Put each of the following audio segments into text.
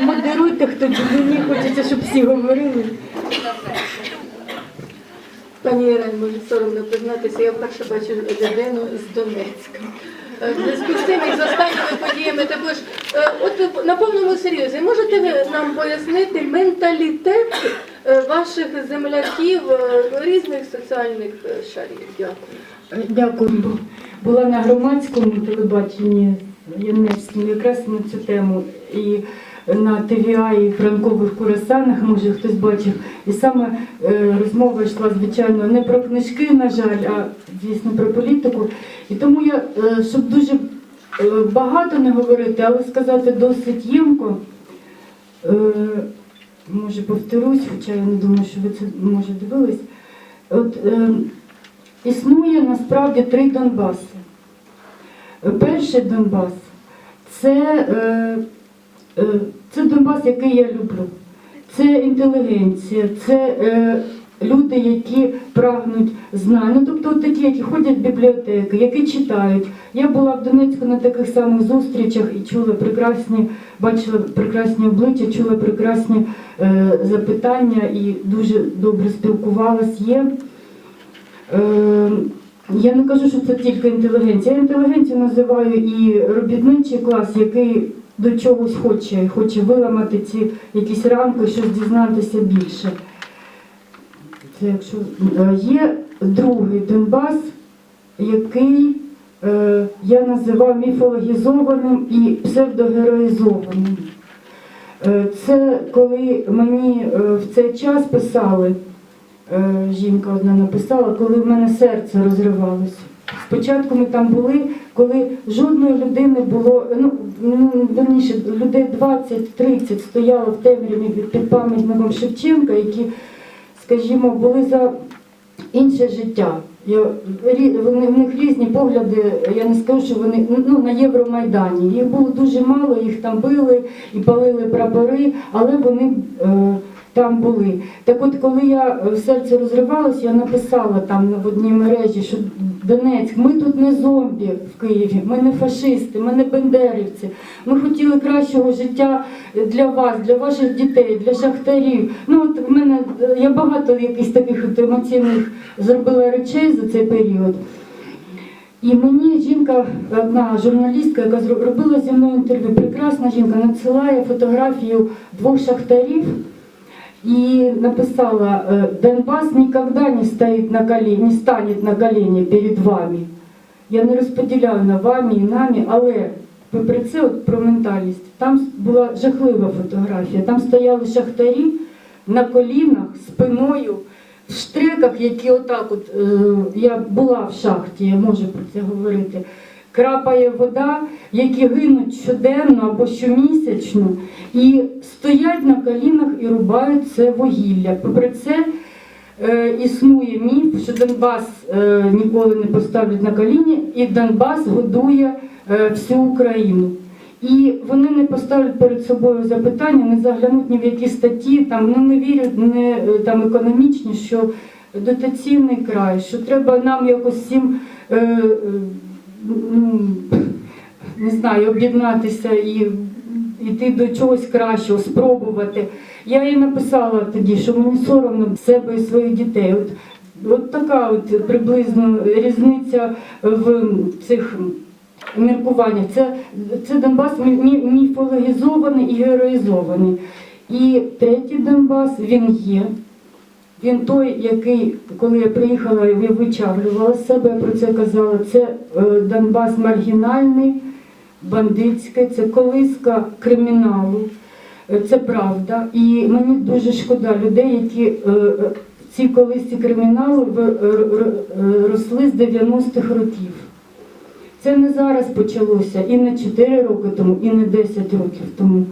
Модеруйте, хто мені хочеться, щоб всі говорили. Пані Ірен, може соромно признатися, я вперше бачу людину з Донецька. Е, зв'язку з тим і з останніми подіями також. е, От на повному серйозі, можете ви нам пояснити менталітет е, ваших земляків різних соціальних шарів? Дякую. Дякую. Була на громадському телебаченні Яневському якраз на цю тему. І на ТВА і Франкових Курасанах, може хтось бачив. І саме е, розмова йшла, звичайно, не про книжки, на жаль, а звісно про політику. І тому я, е, щоб дуже е, багато не говорити, але сказати досить ємко, може повторюсь, хоча я не думаю, що ви це може дивились. От, е, Існує насправді три Донбаси. Перший Донбас це, е, це Донбас, який я люблю. Це інтелігенція, це е, люди, які прагнуть знань. Ну, тобто такі, які ходять в бібліотеки, які читають. Я була в Донецьку на таких самих зустрічах і чула прекрасні, бачила прекрасні обличчя, чула прекрасні е, запитання і дуже добре спілкувалась. Є Е, Я не кажу, що це тільки інтелігенція. Я інтелігенцію називаю і робітничий клас, який до чогось хоче, хоче виламати ці якісь рамки, щось дізнатися більше. Це якщо Е, є другий Донбас, який е, я називав міфологізованим і псевдогероїзованим. Е, Це коли мені е, в цей час писали. Е, жінка одна написала, коли в мене серце розривалося. Спочатку ми там були, коли жодної людини було, ну, ну верніше, людей 20-30 стояло в темряві під- пам'ятником Шевченка, які, скажімо, були за інше життя. Я, в них різні погляди, я не скажу, що вони ну, на Євромайдані. Їх було дуже мало, їх там били і палили прапори, але вони е, там були. Так от, коли я е, в серці розривалась, я написала там в одній мережі, що Донецьк, ми тут не зомбі в Києві, ми не фашисти, ми не бендерівці. Ми хотіли кращого життя для вас, для ваших дітей, для шахтарів. Ну от в мене я багато якихось таких емоційних зробила речей за цей період. І мені жінка, одна журналістка, яка робила зі мною інтерв'ю, прекрасна жінка, надсилає фотографію двох шахтарів и написала, э, Донбасс никогда не стоит на колені, не станет на колені перед вами. Я не розподіляю на вами і нами, але попри це от про ментальність. Там була жахлива фотографія. Там стояли шахтарі на колінах, спиною, в штреках, які отак от, е, я була в шахті, я можу про це говорити. Крапає вода, які гинуть щоденно або щомісячно, і стоять на колінах і рубають це вугілля. Попри це е, існує міф, що Донбас е, ніколи не поставлять на коліні, і Донбас годує е, всю Україну. І вони не поставлять перед собою запитання, не заглянуть ні в які статті, там ну не вірять, не е, там економічні, що дотаційний край, що треба нам якось всім. Е, е, ну, не знаю, об'єднатися і йти до чогось кращого, спробувати. Я їй написала тоді, що мені соромно себе і своїх дітей. От, от така от приблизно різниця в цих міркуваннях. Це, це Донбас мі- мі- міфологізований і героїзований. І третій Донбас він є. Він той, який, коли я приїхала, я вичавлювала з себе, я про це казала. Це е, Донбас маргінальний, бандитський, це колиска криміналу, Е, це правда. І мені дуже шкода людей, які е, е, в цій колисці криміналу в- росли з 90-х років. Це не зараз почалося, і не 4 роки тому, і не 10 років тому.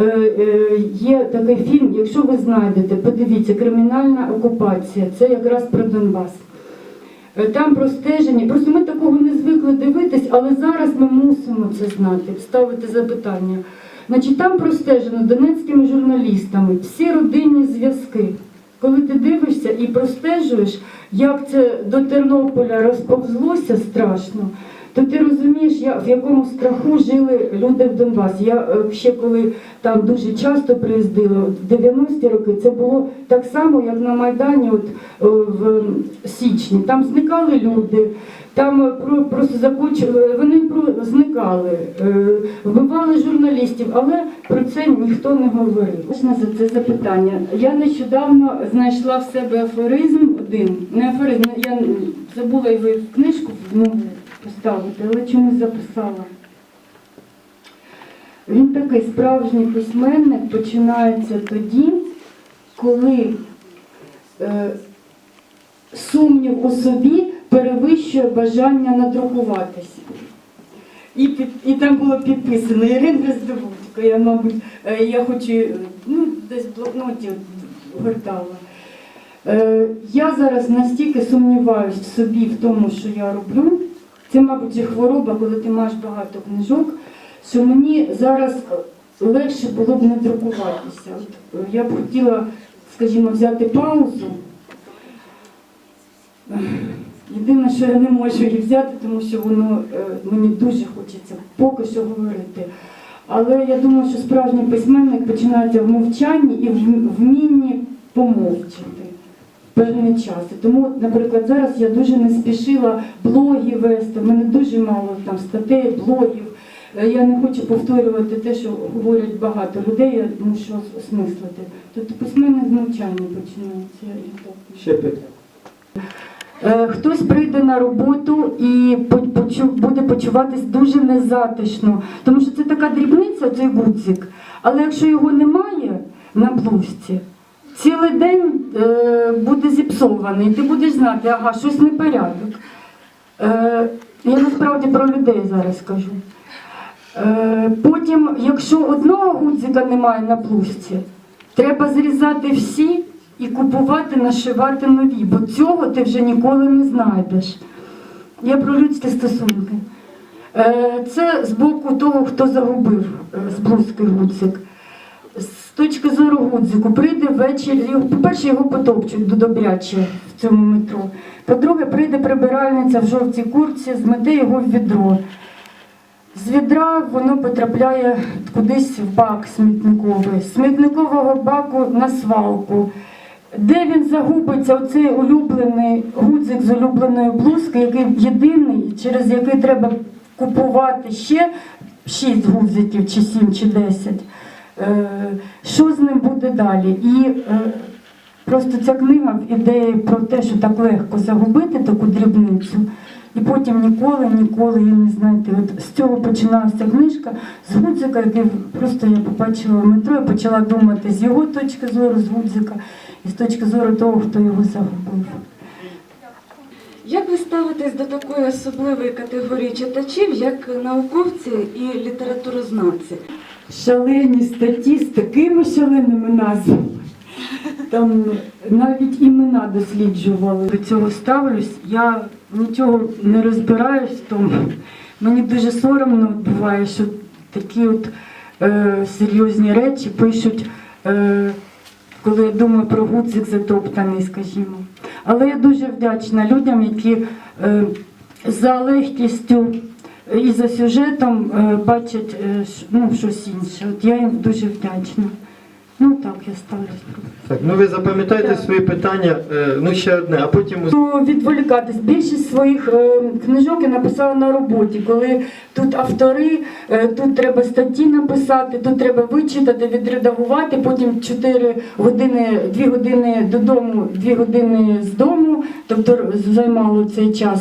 Е, е, Є такий фільм, якщо ви знайдете, подивіться, кримінальна окупація, це якраз про Донбас. Е, Там простеження, просто ми такого не звикли дивитись, але зараз ми мусимо це знати, ставити запитання. Значить, там простежено донецькими журналістами всі родинні зв'язки. Коли ти дивишся і простежуєш, як це до Тернополя розповзлося страшно, то ти розумієш, я, в якому страху жили люди в Донбасі. Я е, ще коли там дуже часто приїздила, в 90-ті роки це було так само, як на Майдані, от е, в січні. Там зникали люди, там е, про, просто закочували, вони зникали, вбивали журналістів, але про це ніхто не говорив. Можна за це запитання. Я нещодавно знайшла в себе афоризм один. Не афоризм, я забула його в книжку поставити, але чомусь записала. Він такий справжній письменник починається тоді, коли е, сумнів у собі перевищує бажання надрукуватися. І, і там було підписано Ірина Роздобудько. Я, мабуть, е, я хочу, ну, десь в блокноті от гортала. Е, Я зараз настільки сумніваюся в собі в тому, що я роблю. Це, мабуть, же хвороба, коли ти маєш багато книжок, що мені зараз легше було б не друкуватися. Я б хотіла, скажімо, взяти паузу. Єдине, що я не можу її взяти, тому що воно е, мені дуже хочеться поки що говорити. Але я думаю, що справжній письменник починається в мовчанні і в вмінні помовчати певний час. І Тому, наприклад, зараз я дуже не спішила блоги вести. В мене дуже мало там статей, блогів. Е, Я не хочу повторювати те, що говорять багато людей, я мушу осмислити. Тобто письменник з мовчання починається. Ще питання. Е, Хтось прийде на роботу і буде почуватись дуже незатишно, тому що це така дрібниця, цей гудзик. Але якщо його немає на блузці, цілий день е, буде зіпсований, ти будеш знати, ага, щось непорядок. Е, я насправді про людей зараз кажу. Е, потім, якщо одного гудзика немає на блузці, треба зрізати всі і купувати, нашивати нові, бо цього ти вже ніколи не знайдеш. Я про людські стосунки. Е, Це з боку того, хто загубив е, з блузки гудзик. З точки зору гудзику, прийде ввечері, по-перше, його потопчуть до добряче в цьому метро. По-друге, прийде прибиральниця в жовтій курці, змете його в відро. З відра воно потрапляє кудись в бак смітниковий, з смітникового баку на свалку. Де він загубиться, оцей улюблений гудзик з улюбленої блузки, який єдиний, через який треба купувати ще 6 гудзиків, чи 7, чи 10. Е, Що з ним буде далі? І е, просто ця книга в ідеї про те, що так легко загубити таку дрібницю. І потім ніколи, ніколи її не знайти. От з цього починалася книжка, з Гудзика, який просто я побачила в метро, і почала думати з його точки зору, з Гудзика, і з точки зору того, хто його загубив. Як ви ставитесь до такої особливої категорії читачів, як науковці і літературознавці? Шалені статті з такими шаленими назвами. Там навіть імена досліджували. До цього ставлюсь. Я нічого не розбираюсь в тому. Мені дуже соромно буває, що такі от е, серйозні речі пишуть, е, коли я думаю про гудзик затоптаний, скажімо. Але я дуже вдячна людям, які е, за легкістю і за сюжетом е, бачать е, ну, щось інше. От я їм дуже вдячна. Ну так, я ставлюсь. Так, ну ви запам'ятайте свої питання, е, ну ще одне, а потім Ну, Відволікатись. Більшість своїх е, книжок я написала на роботі, коли тут автори, е, тут треба статті написати, тут треба вичитати, відредагувати, потім 4 години, 2 години додому, 2 години з дому, тобто займало цей час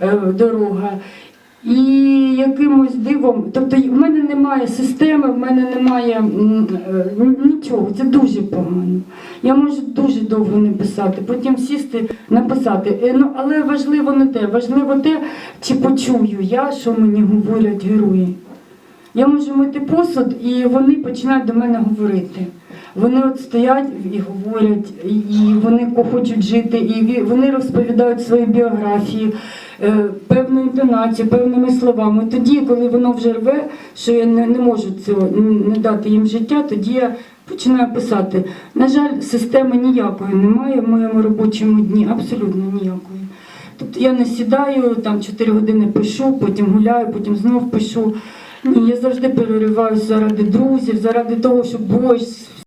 е, дорога. І якимось дивом, тобто в мене немає системи, в мене немає е, нічого. Це дуже погано. Я можу дуже довго не писати, потім сісти, написати. Е, Ну, але важливо не те, важливо те, чи почую я, що мені говорять герої. Я можу мити посуд, і вони починають до мене говорити. Вони от стоять і говорять, і- вони хочуть жити, і вони розповідають свої біографії, е, певну інтонацію, певними словами. Тоді, коли воно вже рве, що я не, не можу цього не дати їм життя, тоді я починаю писати. На жаль, системи ніякої немає в моєму робочому дні, абсолютно ніякої. Тобто я не сідаю, там 4 години пишу, потім гуляю, потім знов пишу. Ні, я завжди перериваюсь заради друзів, заради того, щоб борщ